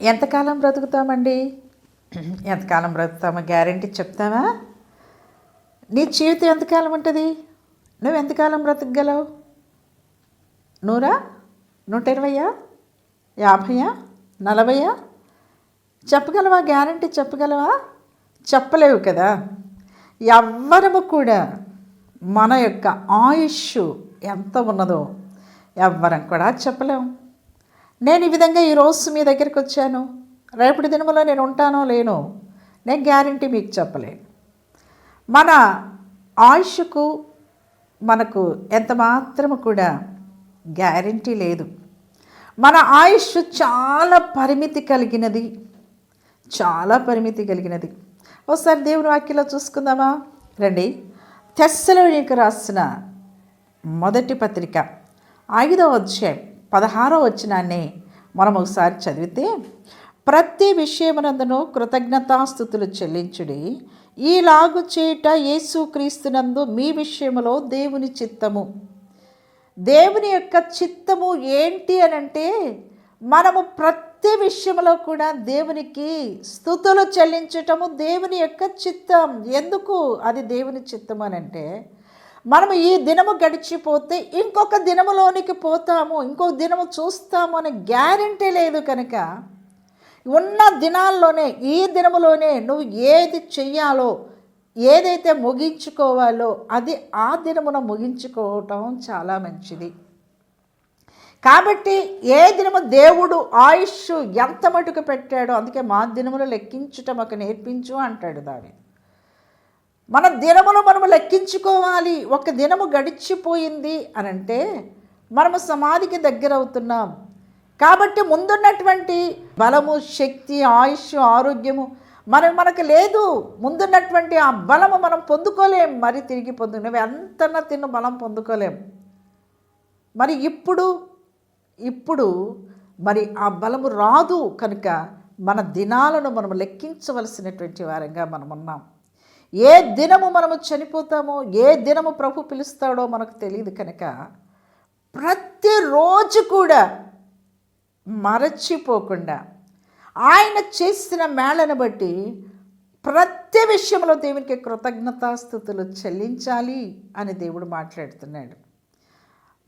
ఎంతకాలం బ్రతుకుతామండి? ఎంతకాలం బ్రతుకుతామో గ్యారంటీ చెప్తావా? నీ జీవితం ఎంతకాలం ఉంటుంది? నువ్వు ఎంతకాలం బ్రతకగలవు? నూరా? నూట ఇరవయా? యాభయా? నలభయా? చెప్పగలవా? గ్యారంటీ చెప్పగలవా? చెప్పలేవు కదా. ఎవ్వరము కూడా మన యొక్క ఆయుష్ ఎంత ఉన్నదో ఎవ్వరం కూడా చెప్పలేము నేను ఈ విధంగా ఈరోజు మీ దగ్గరికి వచ్చాను. రేపటి దినములో నేను ఉంటానో లేనో నేను గ్యారంటీ మీకు చెప్పలేను. మన ఆయుష్కు మనకు ఎంత మాత్రము కూడా గ్యారంటీ లేదు. మన ఆయుష్ చాలా పరిమితి కలిగినది. చాలా పరిమితి కలిగినది. ఒకసారి దేవుని వాక్యలో చూసుకుందామా? రండి. తెస్సలోనికి రాసిన మొదటి పత్రిక ఐదవ అధ్యాయం. పదహారో వచ్చినాన్ని మనం ఒకసారి చదివితే ప్రతి విషయమునందును కృతజ్ఞతాస్థుతులు చెల్లించుడి. ఈలాగు చేయుట యేసుక్రీస్తునందు మీ విషయంలో దేవుని చిత్తము. దేవుని యొక్క చిత్తము ఏంటి అని అంటే మనము ప్రతి విషయంలో కూడా దేవునికి స్థుతులు చెల్లించటము దేవుని యొక్క చిత్తం. ఎందుకు అది దేవుని చిత్తం అని అంటే మనము ఈ దినము గడిచిపోతే ఇంకొక దినములోనికి పోతాము ఇంకొక దినము చూస్తాము అనే గ్యారంటీ లేదు కనుక ఉన్న దినాల్లోనే ఈ దినములోనే నువ్వు ఏది చెయ్యాలో ఏదైతే ముగించుకోవాలో అది ఆ దినమున ముగించుకోవటం చాలా మంచిది. కాబట్టి ఏ దినము దేవుడు ఆయుష్ ఎంత మటుకు పెట్టాడో అందుకే మా దినములు లెక్కించటం ఒక నేర్పించు అంటాడు దాని మన దినమును మనము లెక్కించుకోవాలి. ఒక దినము గడిచిపోయింది అని అంటే మనము సమాధికి దగ్గర అవుతున్నాం కాబట్టి ముందున్నటువంటి బలము శక్తి ఆయుష్ ఆరోగ్యము మనం మనకు లేదు. ముందున్నటువంటి ఆ బలము మనం పొందుకోలేం. మరి తిరిగి పొందుకునేవి ఎంతన్నా తిన్న బలం పొందుకోలేం. మరి ఇప్పుడు ఇప్పుడు మరి ఆ బలము రాదు కనుక మన దినాలను మనం లెక్కించవలసినటువంటి వారంగా మనం ఉన్నాం ఏ దినము మనము చనిపోతామో ఏ దినము ప్రభు పిలుస్తాడో మనకు తెలియదు కనుక ప్రతిరోజు కూడా మరచిపోకుండా ఆయన చేసిన మేళను బట్టి ప్రతి విషయంలో దేవునికి కృతజ్ఞతాస్థుతులు చెల్లించాలి అని దేవుడు మాట్లాడుతున్నాడు.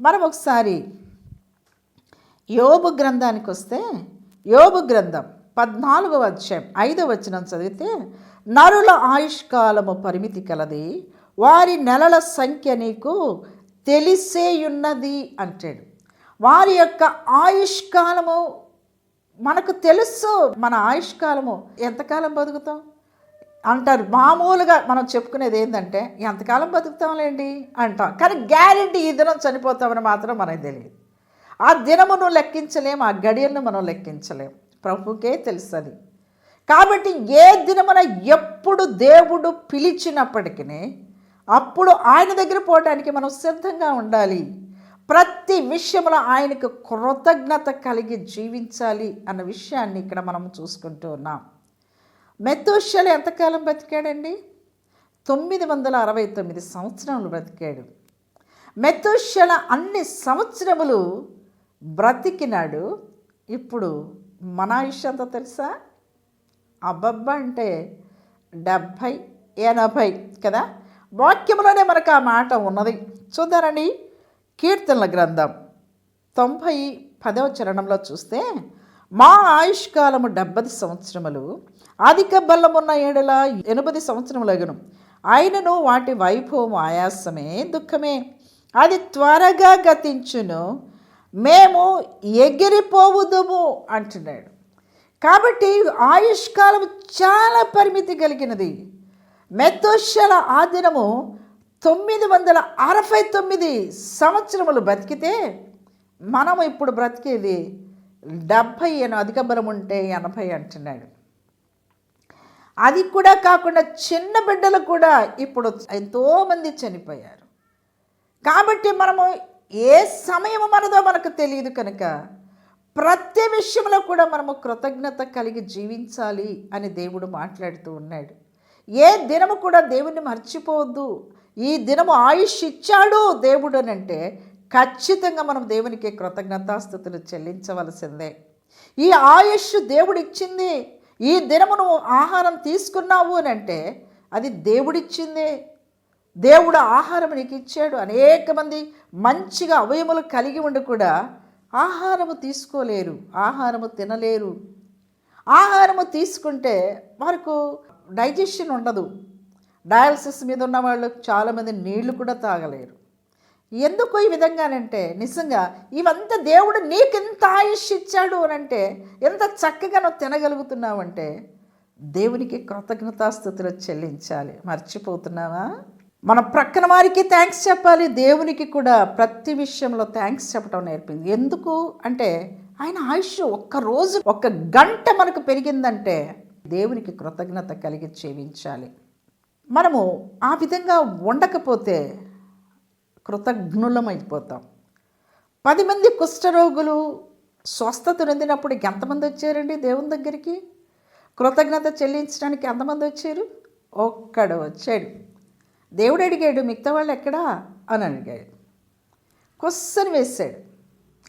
మనం ఒకసారి యోబు గ్రంథానికి వస్తే యోబు గ్రంథం పద్నాలుగవ అధ్యాయం ఐదవ వచనం చదివితే నరుల ఆయుష్కాలము పరిమితి కలది వారి నెలల సంఖ్య నీకు తెలిసేయున్నది అంటాడు. వారి యొక్క ఆయుష్కాలము మనకు తెలుసు మన ఆయుష్కాలము ఎంతకాలం బతుకుతాం? అంటారు. మామూలుగా మనం చెప్పుకునేది ఏంటంటే ఎంతకాలం బతుకుతాంలేండి? అంటాం. కానీ గ్యారెంటీ ఈ దినం చనిపోతామని మాత్రం మనకు తెలియదు. ఆ దినమును లెక్కించలేం ఆ గడియలను మనం లెక్కించలేం. ప్రభుకే తెలుస్తుంది కాబట్టి ఏ దినమున ఎప్పుడు దేవుడు పిలిచినప్పటికీ అప్పుడు ఆయన దగ్గర పోవటానికి మనం సిద్ధంగా ఉండాలి. ప్రతి విషయంలో ఆయనకు కృతజ్ఞత కలిగి జీవించాలి అన్న విషయాన్ని ఇక్కడ మనం చూసుకుంటూ ఉన్నాం. మెతుషలు ఎంతకాలం బతికాడండి తొమ్మిది వందల అరవై తొమ్మిది సంవత్సరములు బ్రతికాడు. మెతుషల అన్ని సంవత్సరములు బ్రతికినాడు. ఇప్పుడు మన ఆయుష్ ఎంత తెలుసా? అబ్బబ్బ అంటే డెబ్భై ఎనభై కదా? వాక్యంలోనే మనకు ఆ మాట ఉన్నది. చూద్దారండి కీర్తనల గ్రంథం తొంభై పదవ చరణంలో చూస్తే మా ఆయుష్కాలము డెబ్బది సంవత్సరములు అధిక బలమున్న ఏడల ఎనభది సంవత్సరములగును ఆయనను వాటి వైభవం ఆయాసమే దుఃఖమే. అది త్వరగా గతించును. మేము ఎగిరిపోవుదుము అంటున్నాడు. కాబట్టి ఆయుష్కాలం చాలా పరిమితి కలిగినది. మెత్తోషల ఆదినము తొమ్మిది వందల అరవై తొమ్మిది సంవత్సరములు బ్రతికితే మనం ఇప్పుడు బ్రతికేది డెబ్భై అని అధిక బలం ఉంటే ఎనభై అంటున్నాడు. అది కూడా కాకుండా చిన్న బిడ్డలు కూడా ఇప్పుడు ఎంతోమంది చనిపోయారు. కాబట్టి మనము ఏ సమయం మనదో మనకు తెలియదు కనుక ప్రతి విషయంలో కూడా మనము కృతజ్ఞత కలిగి జీవించాలి అని దేవుడు మాట్లాడుతూ ఉన్నాడు. ఏ దినము కూడా దేవుణ్ణి మర్చిపోవద్దు. ఈ దినము ఆయుష్ ఇచ్చాడు దేవుడు అని అంటే ఖచ్చితంగా మనం దేవునికి కృతజ్ఞతాస్థుతులు చెల్లించవలసిందే. ఈ ఆయుష్ దేవుడిచ్చింది ఈ దినము నువ్వు ఆహారం తీసుకున్నావు అని అంటే అది దేవుడిచ్చిందే. దేవుడు ఆహారం నీకు ఇచ్చాడు. అనేక మంది మంచిగా అవయములు కలిగి ఉండి కూడా ఆహారము తీసుకోలేరు ఆహారము తినలేరు. ఆహారము తీసుకుంటే వారికి డైజెషన్ ఉండదు. డయాలసిస్ మీద ఉన్న వాళ్ళు చాలామంది నీళ్ళు కూడా తాగలేరు. ఎందుకు ఈ విధంగానంటే నిజంగా ఇవంతా దేవుడు నీకు ఎంత ఆయుష్ ఇచ్చాడు అని అంటే ఎంత చక్కగా నువ్వు తినగలుగుతున్నావంటే దేవునికి కృతజ్ఞతాస్థుతులు చెల్లించాలి. మర్చిపోతున్నావా? మన ప్రక్కన వారికి థ్యాంక్స్ చెప్పాలి. దేవునికి కూడా ప్రతి విషయంలో థ్యాంక్స్ చెప్పడం నేర్పింది. ఎందుకు అంటే ఆయన ఆయుష్ ఒక్క రోజు ఒక్క గంట మనకు పెరిగిందంటే దేవునికి కృతజ్ఞత కలిగి జీవించాలి. మనము ఆ విధంగా ఉండకపోతే కృతజ్ఞులమైపోతాం. పది మంది కుష్ఠరోగులు స్వస్థత నొందినప్పుడు ఎంతమంది వచ్చారండి దేవుని దగ్గరికి? కృతజ్ఞత చెల్లించడానికి ఎంతమంది వచ్చారు? ఒక్కడు వచ్చాడు. దేవుడు అడిగాడు మిగతా వాళ్ళు ఎక్కడా? అని అడిగాడు. కొస్సని వేశాడు.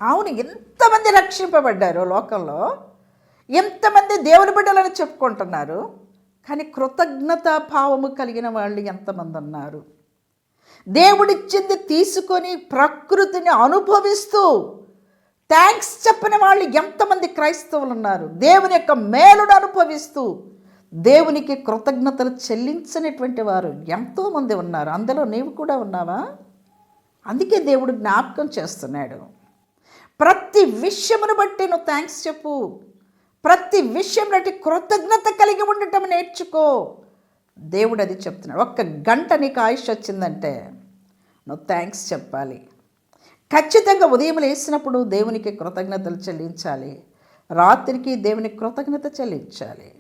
అవును ఎంతమంది రక్షింపబడ్డారు లోకంలో. ఎంతమంది దేవుని బిడ్డలని చెప్పుకుంటున్నారు? కానీ కృతజ్ఞతా భావము కలిగిన వాళ్ళు ఎంతమంది ఉన్నారు? దేవుడిచ్చింది తీసుకొని ప్రకృతిని అనుభవిస్తూ థ్యాంక్స్ చెప్పిన వాళ్ళు ఎంతమంది క్రైస్తవులు ఉన్నారు? దేవుని యొక్క మేలును అనుభవిస్తూ దేవునికి కృతజ్ఞతలు చెల్లించనటువంటి వారు ఎంతోమంది ఉన్నారు. అందులో నీవు కూడా ఉన్నావా? అందుకే దేవుడు జ్ఞాపకం చేస్తున్నాడు. ప్రతి విషయమును బట్టి నువ్వు థ్యాంక్స్ చెప్పు. ప్రతి విషయం బట్టి కృతజ్ఞత కలిగి ఉండటం నేర్చుకో. దేవుడు అది చెప్తున్నాడు. ఒక్క గంట నీకు ఆయుష్ వచ్చిందంటే నువ్వు థ్యాంక్స్ చెప్పాలి. ఖచ్చితంగా ఉదయం లేసినప్పుడు దేవునికి కృతజ్ఞతలు చెల్లించాలి. రాత్రికి దేవునికి కృతజ్ఞత చెల్లించాలి.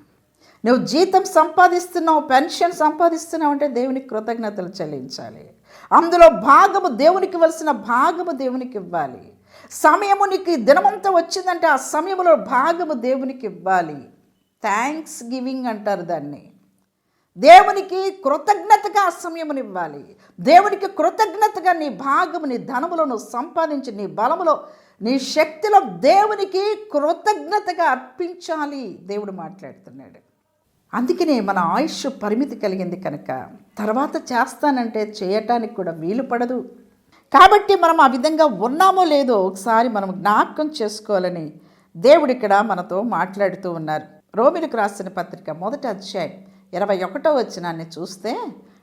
నువ్వు జీతం సంపాదిస్తున్నావు పెన్షన్ సంపాదిస్తున్నావు అంటే దేవునికి కృతజ్ఞతలు చెల్లించాలి. అందులో భాగము దేవునికి ఇవ్వాల్సిన భాగము దేవునికి ఇవ్వాలి. సమయము నీకు దినమంతా వచ్చిందంటే ఆ సమయంలో భాగము దేవునికి ఇవ్వాలి. థ్యాంక్స్ గివింగ్ అంటారు దాన్ని. దేవునికి కృతజ్ఞతగా ఆ సమయమునివ్వాలి దేవునికి కృతజ్ఞతగా నీ భాగము నీ ధనములో నువ్వు సంపాదించి నీ బలములో నీ శక్తిలో దేవునికి కృతజ్ఞతగా అర్పించాలి. దేవుడు మాట్లాడుతున్నాడు. అందుకనే మన ఆయుష్ పరిమితి కలిగింది కనుక తర్వాత చేస్తానంటే చేయటానికి కూడా వీలు పడదు. కాబట్టి మనం ఆ విధంగా ఉన్నామో లేదో ఒకసారి మనం జ్ఞాపకం చేసుకోవాలని దేవుడు ఇక్కడ మనతో మాట్లాడుతూ ఉన్నారు. రోమిలకు రాసిన పత్రిక మొదటి అధ్యాయం ఇరవై ఒకటో వచ్చినాన్ని చూస్తే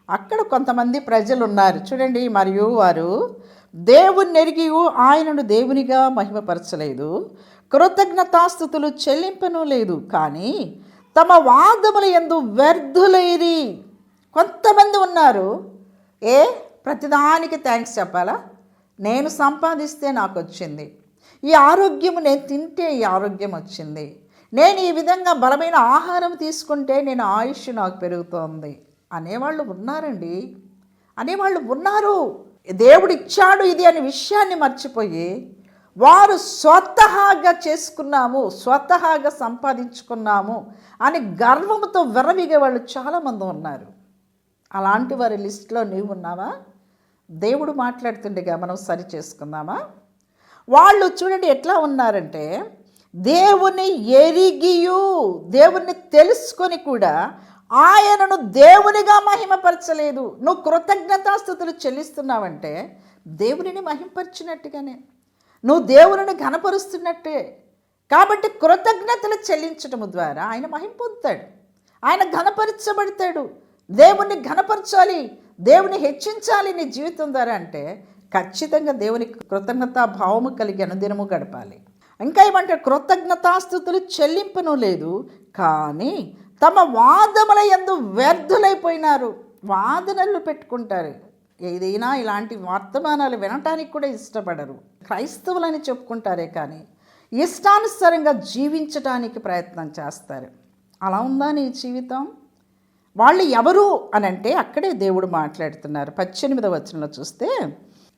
అక్కడ కొంతమంది ప్రజలు ఉన్నారు చూడండి మరియు వారు దేవుని నెరిగి ఆయనను దేవునిగా మహిమపరచలేదు కృతజ్ఞతాస్థుతులు చెల్లింపను లేదు కానీ తమ వాదముల ఎందు వ్యర్థులైరి. కొంతమంది ఉన్నారు ఏ ప్రతిదానికి థ్యాంక్స్ చెప్పాలా? నేను సంపాదిస్తే నాకు వచ్చింది ఈ ఆరోగ్యము నేను తింటే ఈ ఆరోగ్యం వచ్చింది. నేను ఈ విధంగా బలమైన ఆహారం తీసుకుంటే నేను ఆయుష్ నాకు పెరుగుతోంది. అనేవాళ్ళు ఉన్నారండి. అనేవాళ్ళు ఉన్నారు. దేవుడు ఇచ్చాడు ఇది అనే విషయాన్ని మర్చిపోయి వారు స్వతహాగా చేసుకున్నాము స్వతహాగా సంపాదించుకున్నాము అని గర్వంతో విరవిగే వాళ్ళు చాలామంది ఉన్నారు. అలాంటి వారి లిస్టులో నీవు ఉన్నావా? దేవుడు మాట్లాడుతుండగా మనం సరి చేసుకుందామా? వాళ్ళు చూడండి ఎట్లా ఉన్నారంటే దేవుని ఎరిగియు దేవుణ్ణి తెలుసుకొని కూడా ఆయనను దేవునిగా మహిమపరచలేదు. నువ్వు కృతజ్ఞతాస్థుతులు చెల్లిస్తున్నావంటే దేవునిని మహింపరిచినట్టుగానే. నువ్వు దేవుని ఘనపరుస్తున్నట్టే. కాబట్టి కృతజ్ఞతలు చెల్లించటము ద్వారా ఆయన మహింపొందుతాడు ఆయన ఘనపరచబడతాడు. దేవుణ్ణి ఘనపరచాలి దేవుని హెచ్చించాలి నీ జీవితం ద్వారా అంటే ఖచ్చితంగా దేవుని కృతజ్ఞతా భావము కలిగి అనుదినము గడపాలి. ఇంకా ఏమంటే కృతజ్ఞతాస్థుతులు చెల్లింపును లేదు కానీ తమ వాదముల ఎందు వ్యర్థులైపోయినారు. వాదనలు పెట్టుకుంటారు. ఏదైనా ఇలాంటి వర్తమానాలు వినటానికి కూడా ఇష్టపడరు. క్రైస్తవులని చెప్పుకుంటారే కానీ ఇష్టానుసారంగా జీవించటానికి ప్రయత్నం చేస్తారు. అలా ఉందా నీ జీవితం? వాళ్ళు ఎవరు అని అంటే అక్కడే దేవుడు మాట్లాడుతున్నారు. పద్దెనిమిదవ వచనంలో చూస్తే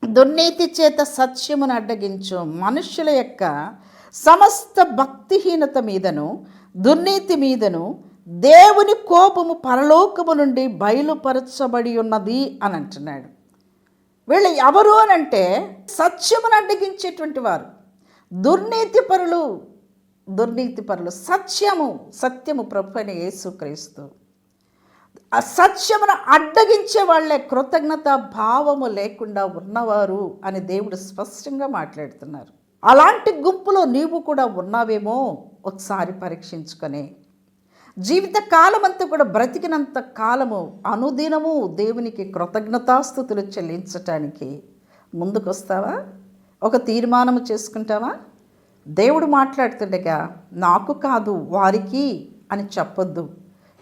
దుర్నీతి చేత సత్యమును అడ్డగించు మనుషుల యొక్క సమస్త భక్తిహీనత మీదను దుర్నీతి మీదను దేవుని కోపము పరలోకము నుండి బయలుపరచబడి ఉన్నది అని అంటున్నాడు. వీళ్ళు ఎవరు అని అంటే సత్యమును అడ్డగించేటువంటి వారు. దుర్నీతి పరులు దుర్నీతి పరులు సత్యము సత్యము ప్రభు అయిన యేసుక్రీస్తు సత్యమును అడ్డగించే వాళ్ళే కృతజ్ఞత భావము లేకుండా ఉన్నవారు అని దేవుడు స్పష్టంగా మాట్లాడుతున్నారు. అలాంటి గుంపులో నీవు కూడా ఉన్నావేమో ఒకసారి పరీక్షించుకొని జీవిత కాలమంతా కూడా బ్రతికినంత కాలము అనుదినము దేవునికి కృతజ్ఞతాస్థుతులు చెల్లించటానికి ముందుకొస్తావా? ఒక తీర్మానము చేసుకుంటావా? దేవుడు మాట్లాడుతుండగా నాకు కాదు వారికి అని చెప్పొద్దు.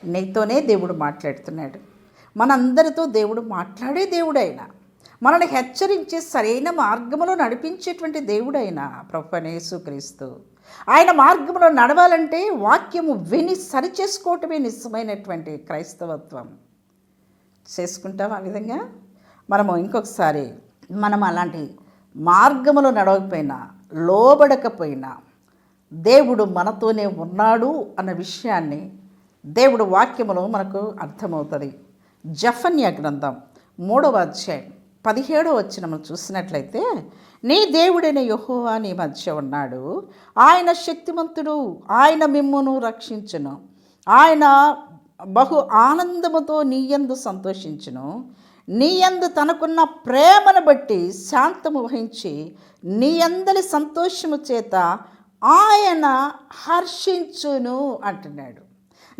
నీతోనే దేవుడు మాట్లాడుతున్నాడు. మనందరితో దేవుడు మాట్లాడే దేవుడైనా మనల్ని హెచ్చరించి సరైన మార్గంలో నడిపించేటువంటి దేవుడైనా క్రీస్తు ఆయన మార్గంలో నడవాలంటే వాక్యము విని సరిచేసుకోవటమే నిజమైనటువంటి క్రైస్తవత్వం. చేసుకుంటాం ఆ విధంగా? మనము ఇంకొకసారి మనం అలాంటి మార్గములో నడవకపోయినా లోబడకపోయినా దేవుడు మనతోనే ఉన్నాడు అన్న విషయాన్ని దేవుడు వాక్యములో మనకు అర్థమవుతుంది. జఫన్య గ్రంథం మూడవ అధ్యాయం. పదిహేడో వచ్చిన మనం చూసినట్లయితే నీ దేవుడైన యహోవా నీ మధ్య ఉన్నాడు. ఆయన శక్తిమంతుడు. ఆయన మిమ్మును రక్షించును. ఆయన బహు ఆనందముతో నీయందు సంతోషించును. నీయందు తనకున్న ప్రేమను బట్టి శాంతము వహించి నీయందరి సంతోషము చేత ఆయన హర్షించును అంటున్నాడు.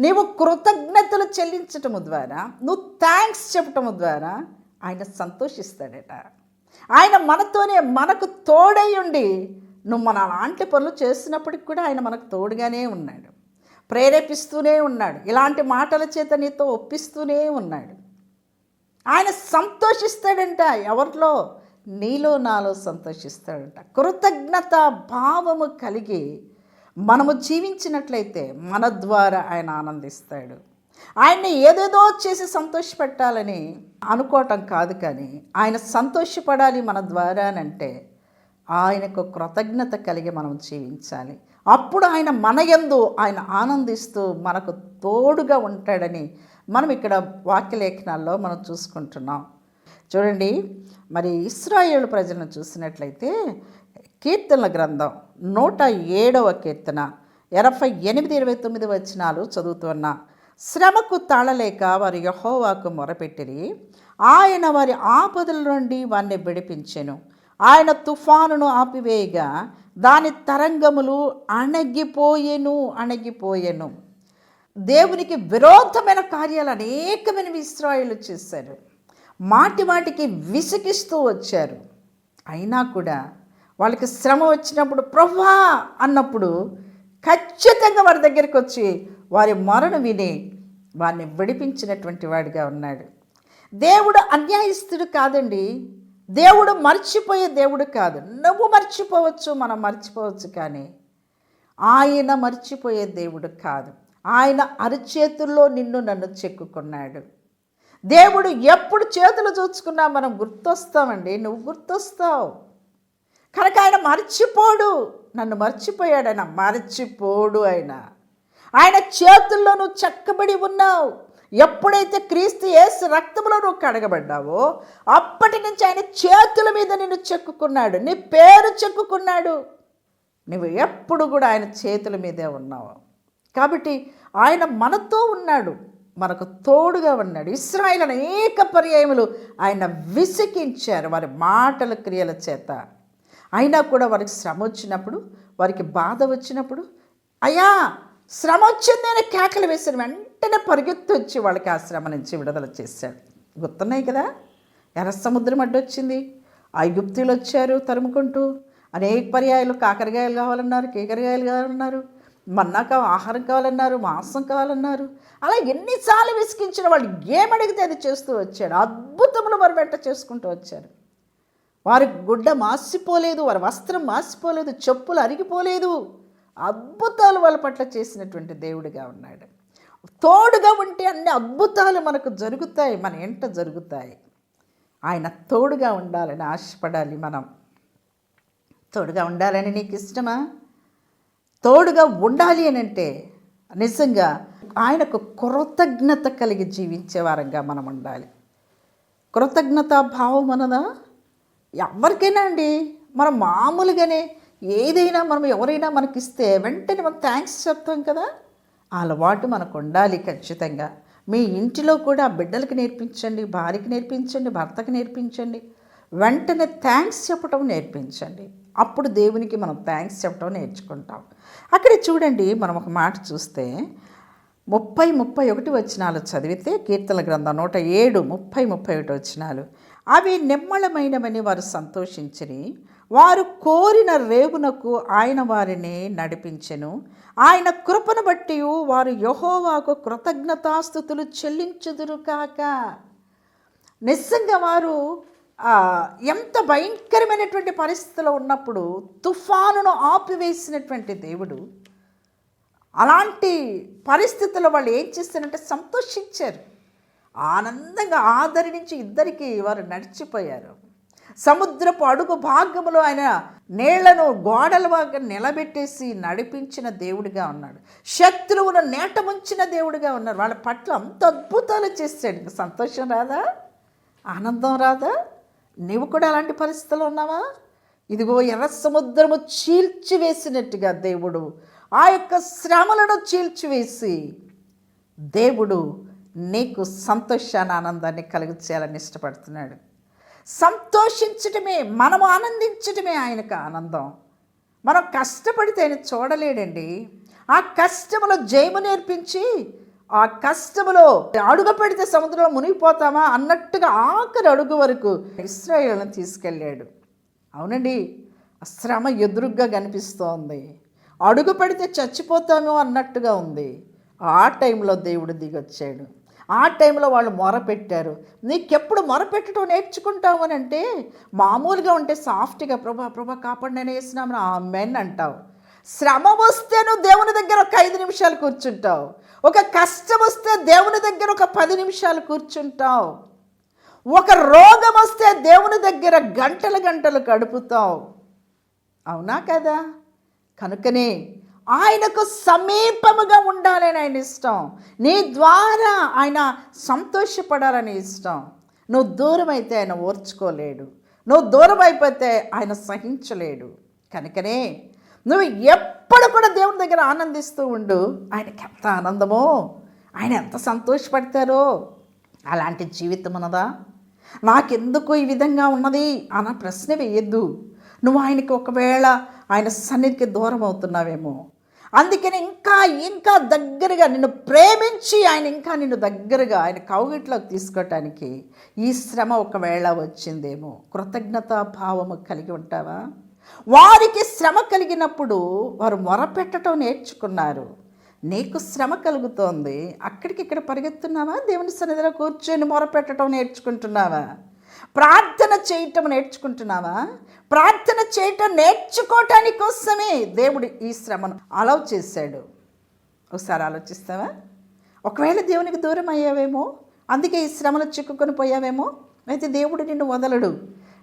నీవు కృతజ్ఞతలు చెల్లించటము ద్వారా నువ్వు థ్యాంక్స్ చెప్పటము ద్వారా ఆయన సంతోషిస్తాడట. ఆయన మనతోనే మనకు తోడై ఉండి నువ్వు మన అలాంటి పనులు చేసినప్పటికి కూడా ఆయన మనకు తోడుగానే ఉన్నాడు. ప్రేరేపిస్తూనే ఉన్నాడు. ఇలాంటి మాటల చేత నీతో ఒప్పిస్తూనే ఉన్నాడు. ఆయన సంతోషిస్తాడంట. ఎవరిలో? నీలో నాలో సంతోషిస్తాడంట. కృతజ్ఞత భావము కలిగి మనము జీవించినట్లయితే మన ద్వారా ఆయన ఆనందిస్తాడు. ఆయన్ని ఏదేదో చేసి సంతోషపెట్టాలని అనుకోవటం కాదు కానీ ఆయన సంతోషపడాలి మన ద్వారానంటే ఆయనకు కృతజ్ఞత కలిగి మనం జీవించాలి. అప్పుడు ఆయన మన యందు ఆయన ఆనందిస్తూ మనకు తోడుగా ఉంటాడని మనం ఇక్కడ వాక్యలేఖనాల్లో మనం చూసుకుంటున్నాం. చూడండి మరి ఇస్రాయేల్ ప్రజలను చూసినట్లయితే కీర్తనల గ్రంథం నూట ఏడవ కీర్తన ఎనభై ఎనిమిది ఇరవై తొమ్మిది వచ్చినాలు చదువుతున్నా శ్రమకు తాళలేక వారి యహోవాకు మొరపెట్టిరి. ఆయన వారి ఆపదల నుండి వారిని విడిపించెను. ఆయన తుఫానును ఆపివేయగా దాని తరంగములు అణగిపోయెను అణగిపోయెను. దేవునికి విరోధమైన కార్యాలు అనేకమైన ఇస్రాయిలు చేశారు. మాటి మాటికి విసిగిస్తూ వచ్చారు. అయినా కూడా వాళ్ళకి శ్రమ వచ్చినప్పుడు ప్రభా అన్నప్పుడు ఖచ్చితంగా వారి దగ్గరికి వచ్చి వారి మరణ విని వారిని విడిపించినటువంటి వాడిగా ఉన్నాడు. దేవుడు అన్యాయస్తుడు కాదండి. దేవుడు మర్చిపోయే దేవుడు కాదు. నువ్వు మర్చిపోవచ్చు మనం మర్చిపోవచ్చు కానీ ఆయన మర్చిపోయే దేవుడు కాదు. ఆయన అరిచేతుల్లో నిన్ను నన్ను చెక్కుకున్నాడు. దేవుడు ఎప్పుడు చేతులు చూచుకున్నా మనం గుర్తొస్తామండి. నువ్వు గుర్తొస్తావు. కనుక ఆయన మర్చిపోడు. నన్ను మర్చిపోయాడు ఆయన. మర్చిపోడు ఆయన. ఆయన చేతుల్లో నువ్వు చక్కబడి ఉన్నావు. ఎప్పుడైతే క్రీస్తు ఏసు రక్తంలో నువ్వు కడగబడ్డావో అప్పటి నుంచి ఆయన చేతుల మీద నిన్ను చెక్కుకున్నాడు. నీ పేరు చెక్కుకున్నాడు. నువ్వు ఎప్పుడు కూడా ఆయన చేతుల మీదే ఉన్నావు. కాబట్టి ఆయన మనతో ఉన్నాడు. మనకు తోడుగా ఉన్నాడు. ఇస్రాయిల్ అనేక పర్యాయములు ఆయన విసికించారు వారి మాటల క్రియల చేత. అయినా కూడా వారికి శ్రమ వచ్చినప్పుడు వారికి బాధ వచ్చినప్పుడు అయ్యా శ్రమ వచ్చింది అని కేకలు వేసిన వెంటనే పరిగెత్తి వచ్చి వాళ్ళకి ఆ శ్రమ నుంచి విడుదల చేశాడు. గుర్తున్నాయి కదా? ఎర్ర సముద్రం అడ్డొచ్చింది ఐగుప్తులు వచ్చారు తరుముకుంటూ. అనేక పర్యాయాలు కాకరకాయలు కావాలన్నారు కేకరకాయలు కావాలన్నారు మన్నాక ఆహారం కావాలన్నారు మాంసం కావాలన్నారు. అలా ఎన్నిసార్లు విసిగించిన వాళ్ళు ఏమడిగితే అది చేస్తూ వచ్చాడు. అద్భుతములు వారు వెంట చేసుకుంటూ వచ్చారు. వారి గుడ్డ మాసిపోలేదు వారి వస్త్రం మాసిపోలేదు చెప్పులు అరిగిపోలేదు. అద్భుతాలు వాళ్ళ పట్ల చేసినటువంటి దేవుడిగా ఉన్నాడు. తోడుగా ఉంటే అన్ని అద్భుతాలు మనకు జరుగుతాయి మన ఎంట జరుగుతాయి. ఆయన తోడుగా ఉండాలని ఆశపడాలి మనం. తోడుగా ఉండాలని నీకు ఇష్టమా? తోడుగా ఉండాలి అని అంటే నిజంగా ఆయనకు కృతజ్ఞత కలిగి జీవించే వారంగా మనం ఉండాలి. కృతజ్ఞతా భావం అనదా ఎవరికైనా అండి మనం మామూలుగానే ఏదైనా మనం ఎవరైనా మనకిస్తే వెంటనే మనం థ్యాంక్స్ చెప్తాం కదా. అలవాటు మనకు ఉండాలి ఖచ్చితంగా. మీ ఇంటిలో కూడా బిడ్డలకి నేర్పించండి భార్యకి నేర్పించండి భర్తకి నేర్పించండి. వెంటనే థ్యాంక్స్ చెప్పడం నేర్పించండి. అప్పుడు దేవునికి మనం థ్యాంక్స్ చెప్పడం నేర్చుకుంటాం. అక్కడ చూడండి మనం ఒక మాట చూస్తే ముప్పై ముప్పై ఒకటి వచ్చినాలు చదివితే కీర్తన గ్రంథం నూట ఏడు ముప్పై ముప్పై ఒకటి వచ్చినాలు అవి నిమ్మళమైనవని వారు సంతోషించని వారు కోరిన రేవునకు ఆయన వారిని నడిపించెను. ఆయన కృపను బట్టి వారు యహోవాకు కృతజ్ఞతాస్థుతులు చెల్లించుదురు కాక. నిజంగా వారు ఎంత భయంకరమైనటువంటి పరిస్థితిలో ఉన్నప్పుడు తుఫానును ఆపివేసినటువంటి దేవుడు అలాంటి పరిస్థితుల్లో వాళ్ళు ఏం చేస్తారంటే సంతోషించారు. ఆనందంగా ఆదరి నుంచి ఇద్దరికి వారు నడిచిపోయారు. సముద్రపు అడుగు భాగంలో ఆయన నీళ్ళను గోడల భాగ నిలబెట్టేసి నడిపించిన దేవుడిగా ఉన్నాడు. శత్రువును నేటముంచిన దేవుడిగా ఉన్నారు వాళ్ళ పట్ల అంత అద్భుతాలు చేశాడు. సంతోషం రాదా? ఆనందం రాదా? నీవు కూడా అలాంటి పరిస్థితులు ఉన్నావా? ఇదిగో ఎర్ర సముద్రము చీల్చివేసినట్టుగా దేవుడు ఆ యొక్క శ్రమలను చీల్చివేసి దేవుడు నీకు సంతోషాన్ని ఆనందాన్ని కలుగు చేయాలని ఇష్టపడుతున్నాడు. సంతోషించటమే మనం ఆనందించటమే ఆయనకు ఆనందం. మనం కష్టపడితే ఆయన చూడలేడండి. ఆ కష్టములో జయము నేర్పించి ఆ కష్టములో అడుగు పెడితే సముద్రంలో మునిగిపోతామా అన్నట్టుగా ఆఖరి అడుగు వరకు ఇస్రాయేల్ని తీసుకెళ్ళాడు. అవునండి ఆ శ్రమ ఎదురుగ్గా కనిపిస్తోంది. అడుగు పెడితే చచ్చిపోతామో అన్నట్టుగా ఉంది. ఆ టైంలో దేవుడు దిగొచ్చాడు. ఆ టైంలో వాళ్ళు మొరపెట్టారు. నీకెప్పుడు మొరపెట్టడం నేర్చుకుంటావు అని అంటే మామూలుగా ఉంటే సాఫ్ట్గా ప్రభా ప్రభా కాపాడు నేను వేసినామని ఆ మెన్ అంటావు. శ్రమ వస్తే నువ్వు దేవుని దగ్గర ఒక ఐదు నిమిషాలు కూర్చుంటావు. ఒక కష్టం వస్తే దేవుని దగ్గర ఒక పది నిమిషాలు కూర్చుంటావు. ఒక రోగం వస్తే దేవుని దగ్గర గంటలు గంటలు గడుపుతావు. అవునా కదా? కనుకనే ఆయనకు సమీపముగా ఉండాలని ఆయన ఇష్టం. నీ ద్వారా ఆయన సంతోషపడాలని ఇష్టం. నువ్వు దూరం అయితే ఆయన ఓర్చుకోలేడు. నువ్వు దూరం అయిపోతే ఆయన సహించలేడు. కనుకనే నువ్వు ఎప్పుడు కూడా దేవుని దగ్గర ఆనందిస్తూ ఉండు. ఆయనకి ఎంత ఆనందమో ఆయన ఎంత సంతోషపడతారో. అలాంటి జీవితం ఉన్నదా? నాకెందుకు ఈ విధంగా ఉన్నది అన్న ప్రశ్న వేయద్దు. నువ్వు ఆయనకి ఒకవేళ ఆయన సన్నిధికి దూరం అవుతున్నావేమో అందుకని ఇంకా ఇంకా దగ్గరగా నిన్ను ప్రేమించి ఆయన ఇంకా నిన్ను దగ్గరగా ఆయన కౌగిట్లోకి తీసుకోవటానికి ఈ శ్రమ ఒకవేళ వచ్చిందేమో. కృతజ్ఞతా భావము కలిగి ఉంటావా? వారికి శ్రమ కలిగినప్పుడు వారు మొరపెట్టడం నేర్చుకున్నారు. నీకు శ్రమ కలుగుతోంది. అక్కడికి ఇక్కడ పరిగెత్తున్నావా? దేవుని సన్నిధిలో కూర్చొని మొరపెట్టడం నేర్చుకుంటున్నావా? ప్రార్థన చేయటం నేర్చుకుంటున్నావా? ప్రార్థన చేయటం నేర్చుకోవటానికి కోసమే దేవుడు ఈ శ్రమను అలౌ చేశాడు. ఒకసారి ఆలోచిస్తావా? ఒకవేళ దేవునికి దూరం అయ్యావేమో అందుకే ఈ శ్రమలు చిక్కుకొని పోయావేమో అయితే దేవుడు నిన్ను వదలడు.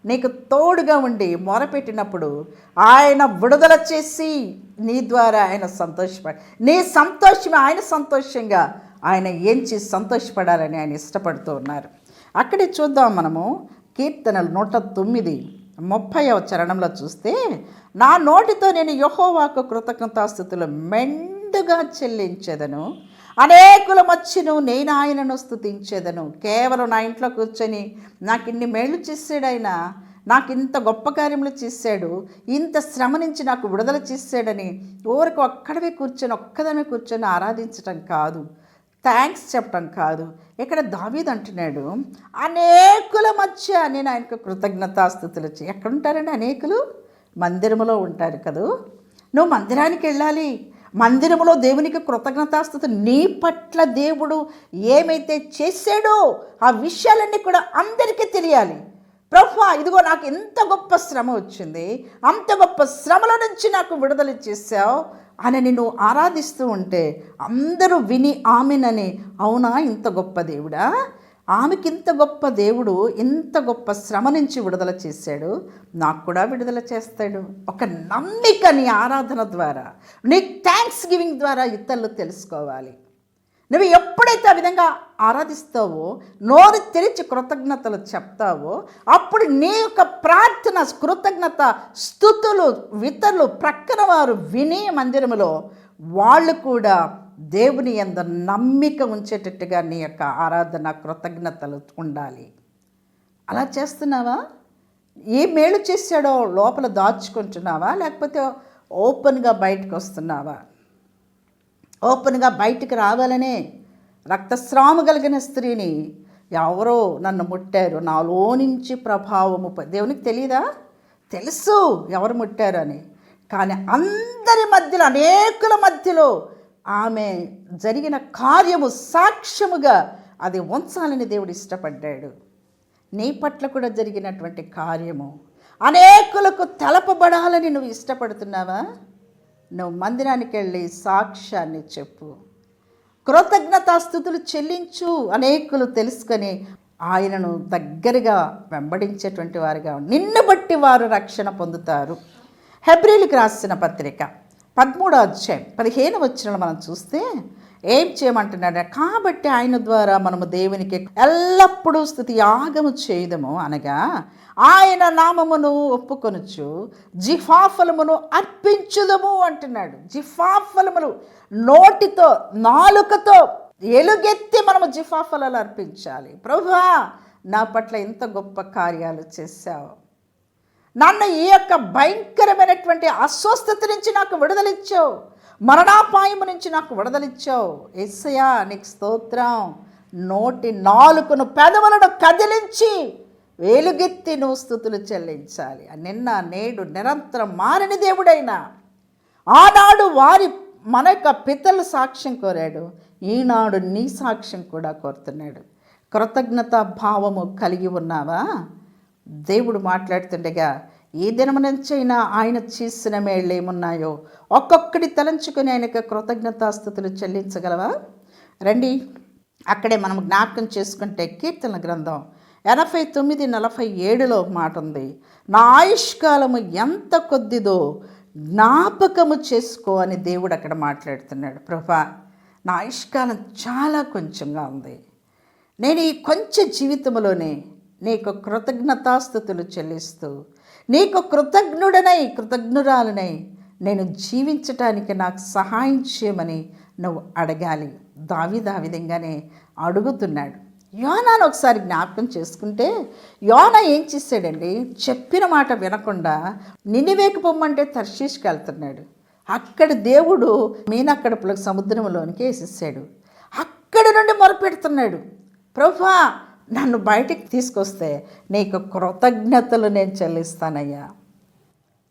నీకు తోడుగా ఉండి మొరపెట్టినప్పుడు ఆయన విడుదల చేసి నీ ద్వారా ఆయన సంతోషపడ నీ సంతోషం ఆయన సంతోషంగా ఆయన ఏంచి సంతోషపడాలని ఆయన ఇష్టపడుతూ ఉన్నారు. అక్కడే చూద్దాం మనము కీర్తనలు నూట తొమ్మిది. ముప్పైవ చరణంలో చూస్తే నా నోటితో నేను యహోవాకు కృతజ్ఞతాస్థుతులు మెండుగా చెల్లించేదను. అనేకుల మచ్చిను నేను ఆయనను స్థుతించేదను కేవలం నా ఇంట్లో కూర్చొని నాకు ఇన్ని మేళ్ళు చేసాడైనా నాకు ఇంత గొప్ప కార్యములు చేశాడు ఇంత శ్రమ నుంచి నాకు విడుదల చేశాడని ఊరికి ఒక్కడమే కూర్చొని ఒక్కదమే కూర్చొని ఆరాధించటం కాదు. థ్యాంక్స్ చెప్పడం కాదు. ఇక్కడ దావీద్ అంటున్నాడు అనేకుల మధ్య నేను ఆయనకు కృతజ్ఞతాస్థుతులు ఎక్కడ ఎక్కడుంటారండి అనేకులు? మందిరములో ఉంటారు కదూ? నువ్వు మందిరానికి వెళ్ళాలి. మందిరములో దేవునికి కృతజ్ఞతాస్థుతి నీ పట్ల దేవుడు ఏమైతే చేశాడో ఆ విషయాలన్నీ కూడా అందరికీ తెలియాలి. ప్రభు ఇదిగో నాకు ఎంత గొప్ప శ్రమ వచ్చింది. అంత గొప్ప శ్రమల నుంచి నాకు విడుదల చేశావు. అని నువ్వు ఆరాధిస్తూ ఉంటే అందరూ విని ఆమెనని అవునా ఇంత గొప్ప దేవుడా? ఆమెకి ఇంత గొప్ప దేవుడు ఇంత గొప్ప శ్రమ నుంచి విడుదల చేశాడు నాకు కూడా విడుదల చేస్తాడు. ఒక నమ్మిక నీ ఆరాధన ద్వారా నీ థ్యాంక్స్ గివింగ్ ద్వారా ఇతరులు తెలుసుకోవాలి. నువ్వు ఎప్పుడైతే ఆ విధంగా ఆరాధిస్తావో నోరు తెరిచి కృతజ్ఞతలు చెప్తావో అప్పుడు నీ యొక్క ప్రార్థన కృతజ్ఞత స్థుతులు ఇతరులు ప్రక్కన వారు వినే మందిరములో వాళ్ళు కూడా దేవుని ఎందు నమ్మిక ఉంచేటట్టుగా నీ యొక్క ఆరాధన కృతజ్ఞతలు ఉండాలి. అలా చేస్తున్నావా? ఏ మేలు చేశాడో లోపల దాచుకుంటున్నావా? లేకపోతే ఓపెన్గా బయటకు వస్తున్నావా? ఓపెన్గా బయటికి రావాలనే రక్తస్రావం కలిగిన స్త్రీని ఎవరో నన్ను ముట్టారు. నాలో నుంచి ప్రభావము దేవునికి తెలియదా తెలుసు ఎవరు ముట్టారు అని. కానీ అందరి మధ్యలో అనేకుల మధ్యలో ఆమె జరిగిన కార్యము సాక్ష్యముగా అది ఉంచాలని దేవుడు ఇష్టపడ్డాడు. నీ పట్ల కూడా జరిగినటువంటి కార్యము అనేకులకు తెలపబడాలని నువ్వు ఇష్టపడుతున్నావా? నువ్వు మందిరానికి వెళ్ళి సాక్ష్యాన్ని చెప్పు. కృతజ్ఞతాస్థుతులు చెల్లించు అనేకులు తెలుసుకొని ఆయనను దగ్గరగా వెంబడించేటువంటి వారుగా నిన్ను బట్టి వారు రక్షణ పొందుతారు. హెబ్రిల్కి రాసిన పత్రిక పదమూడో అధ్యాయం పదిహేను వచ్చిన మనం చూస్తే ఏం చేయమంటున్నాడు కాబట్టి ఆయన ద్వారా మనము దేవునికి ఎల్లప్పుడూ స్థుతి యాగము చేయదము అనగా ఆయన నామమును ఒప్పుకొనుచు జిఫాఫలమును అర్పించుదము అంటున్నాడు. జిఫాఫలములు నోటితో నాలుకతో ఎలుగెత్తి మనము జిఫాఫలాలు అర్పించాలి. ప్రభువా నా పట్ల ఇంత గొప్ప కార్యాలు చేశావు. నన్ను ఈ యొక్క భయంకరమైనటువంటి అస్వస్థత నుంచి నాకు విడుదలిచ్చావు. మరణాపాయము నుంచి నాకు విడుదలిచ్చావు. ఎస్సయా నీకు స్తోత్రం. నోటి నాలుకను పెదవులను కదిలించి వేలుగెత్తి నువ్వు స్థుతులు చెల్లించాలి. నిన్న నేడు నిరంతరం మారని దేవుడైనా. ఆనాడు వారి మన యొక్క పితల సాక్ష్యం కోరాడు. ఈనాడు నీ సాక్ష్యం కూడా కోరుతున్నాడు. కృతజ్ఞత భావము కలిగి ఉన్నావా? దేవుడు మాట్లాడుతుండగా ఏ దినము నుంచైనా ఆయన చేసిన మేళ్ళు ఏమున్నాయో ఒక్కొక్కటి తలంచుకొని ఆయనకు కృతజ్ఞతాస్థుతులు చెల్లించగలవా? రండి అక్కడే మనం జ్ఞాపకం చేసుకుంటే కీర్తన గ్రంథం ఎనభై తొమ్మిది నలభై ఏడులో మాట ఉంది. నా ఆయుష్కాలము ఎంత కొద్దిదో జ్ఞాపకము చేసుకో అని దేవుడు అక్కడ మాట్లాడుతున్నాడు. ప్రభా నా ఆయుష్కాలం చాలా కొంచెంగా ఉంది. నేను ఈ కొంచెం జీవితంలోనే నీకు కృతజ్ఞతాస్థుతులు చెల్లిస్తూ నీకు కృతజ్ఞుడనై కృతజ్ఞురాలనై నేను జీవించటానికి నాకు సహాయం చేయమని నువ్వు అడగాలి. దావిదా విధంగానే అడుగుతున్నాడు. యోనాను ఒకసారి జ్ఞాపకం చేసుకుంటే యోన ఏం చేశాడండి? చెప్పిన మాట వినకుండా నినివేకి పొమ్మంటే తర్షీష్కి వెళ్తున్నాడు. అక్కడ దేవుడు మీనక్కడపులకు సముద్రంలోనికి వేసేసాడు. అక్కడి నుండి మొరపెడుతున్నాడు. ప్రభా నన్ను బయటికి తీసుకొస్తే నీకు కృతజ్ఞతలు నేను చెల్లిస్తానయ్యా.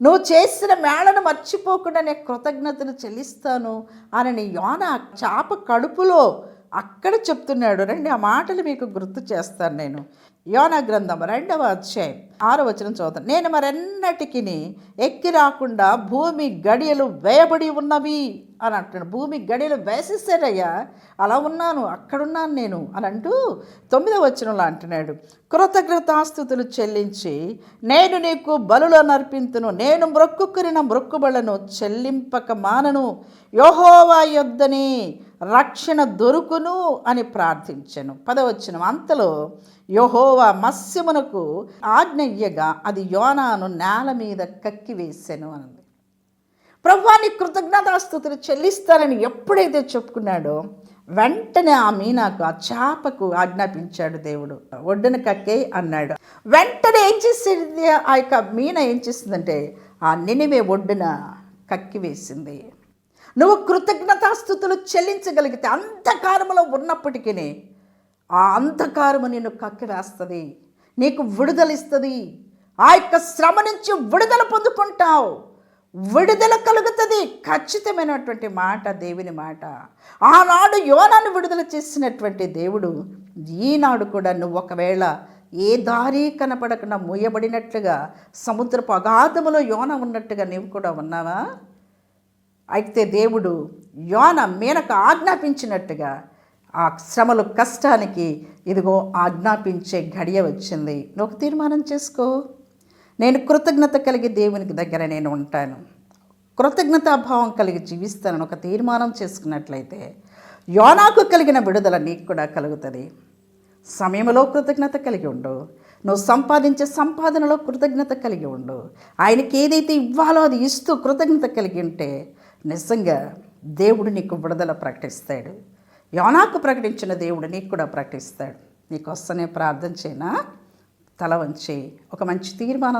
నువ్వు చేసిన మేళను మర్చిపోకుండా నేను కృతజ్ఞతలు చెల్లిస్తాను అని యోన చాప కడుపులో అక్కడ చెప్తున్నాడు. రండి ఆ మాటలు మీకు గుర్తు చేస్తాను నేను. యోన గ్రంథం రెండవ అధ్యాయం. ఆరో వచనం చదువుతాను. నేను మరెన్నటికి ఎక్కి రాకుండా భూమి గడియలు వేయబడి ఉన్నవి అని అంటున్నాడు. భూమి గడియలు వేసేసాడయ్యా అలా ఉన్నాను అక్కడున్నాను నేను అని అంటూ తొమ్మిదవ వచనంలో అంటున్నాడు. కృతజ్ఞతాస్థుతులు చెల్లించి నేను నీకు బలులో నర్పింతును నేను మ్రొక్కుకురిన మ్రొక్కుబలను చెల్లింపక మానను యోహోవా యొద్దని రక్షణ దొరుకును అని ప్రార్థించాను. పదవచనం అంతలో యహోవా మత్స్యమునకు ఆజ్ఞ ఇయ్యగా అది యోనాను నేల మీద కక్కి వేసాను అన్నది ప్రభువాని కృతజ్ఞతాస్థుతులు చెల్లిస్తానని ఎప్పుడైతే చెప్పుకున్నాడో వెంటనే ఆ మీనాకు ఆ చేపకు ఆజ్ఞాపించాడు దేవుడు. ఒడ్డున కక్కే అన్నాడు. వెంటనే ఏం చేసేది? ఆ యొక్క మీన ఏం చేసిందంటే ఆ నినివే ఒడ్డున కక్కి వేసింది. నువ్వు కృతజ్ఞతాస్థుతులు చెల్లించగలిగితే అంధకారములో ఉన్నప్పటికీ ఆ అంధకారము నిన్ను కక్కివేస్తుంది నీకు విడుదలిస్తుంది. ఆ యొక్క శ్రమ నుంచి విడుదల పొందుకుంటావు. విడుదల కలుగుతుంది. ఖచ్చితమైనటువంటి మాట దేవుని మాట. ఆనాడు యోనాను విడుదల చేసినటువంటి దేవుడు ఈనాడు కూడా నువ్వు ఒకవేళ ఏ దారి కనపడకుండా మూయబడినట్లుగా సముద్రపు అగాధములో యోన ఉన్నట్టుగా నీవు కూడా ఉన్నావా? అయితే దేవుడు యోన మేనకు ఆజ్ఞాపించినట్టుగా ఆ శ్రమలు కష్టానికి ఇదిగో ఆజ్ఞాపించే గడియ వచ్చింది. నువ్వు తీర్మానం చేసుకో. నేను కృతజ్ఞత కలిగి దేవునికి దగ్గర నేను ఉంటాను. కృతజ్ఞతాభావం కలిగి జీవిస్తానని ఒక తీర్మానం చేసుకున్నట్లయితే యోనాకు కలిగిన విడుదల నీకు కూడా కలుగుతుంది. సమయంలో కృతజ్ఞత కలిగి ఉండు. నువ్వు సంపాదించే సంపాదనలో కృతజ్ఞత కలిగి ఉండు. ఆయనకి ఏదైతే ఇవ్వాలో అది ఇస్తూ కృతజ్ఞత కలిగి ఉంటే నిజంగా దేవుడు నీకు విడుదల ప్రకటిస్తాడు. యోనాకు ప్రకటించిన దేవుడు నీకు కూడా ప్రకటిస్తాడు. నీకోసమే ప్రార్థన చేయనా? తల వంచి ఒక మంచి తీర్మానం